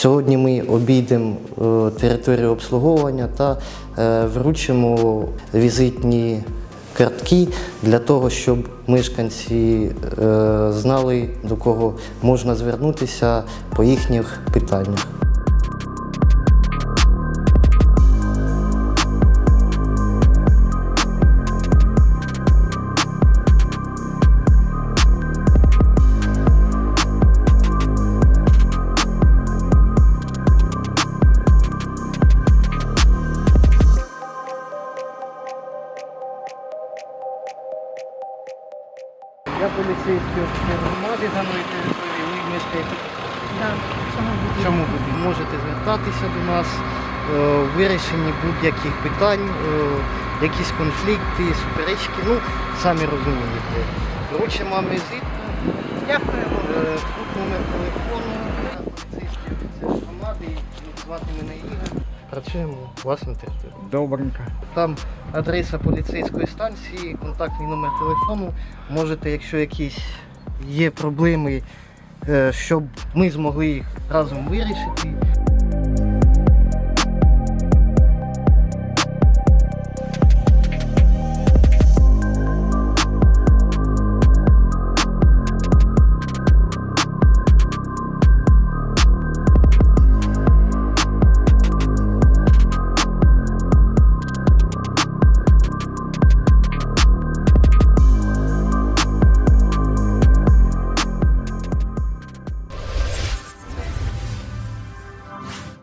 Сьогодні ми обійдемо е, територію обслуговування та е, вручимо візитні картки для того, щоб мешканці е, знали, до кого можна звернутися по їхніх питаннях. Я поліцейський офіцер громади даної території, ви мешкаєте Да, цьому в. Можете звертатися до нас е, в вирішенні будь-яких питань, е, якісь конфлікти, суперечки. Ну, самі розумієте. Вам візитку. Дякуємо. Е, Тут номер телефону, я поліцейський офіцер громади, і звати мене Ігор. Працюємо вас на. Добренько. Там адреса поліцейської станції, контактний номер телефону. Можете, якщо якісь є проблеми, е, щоб ми змогли їх разом вирішити,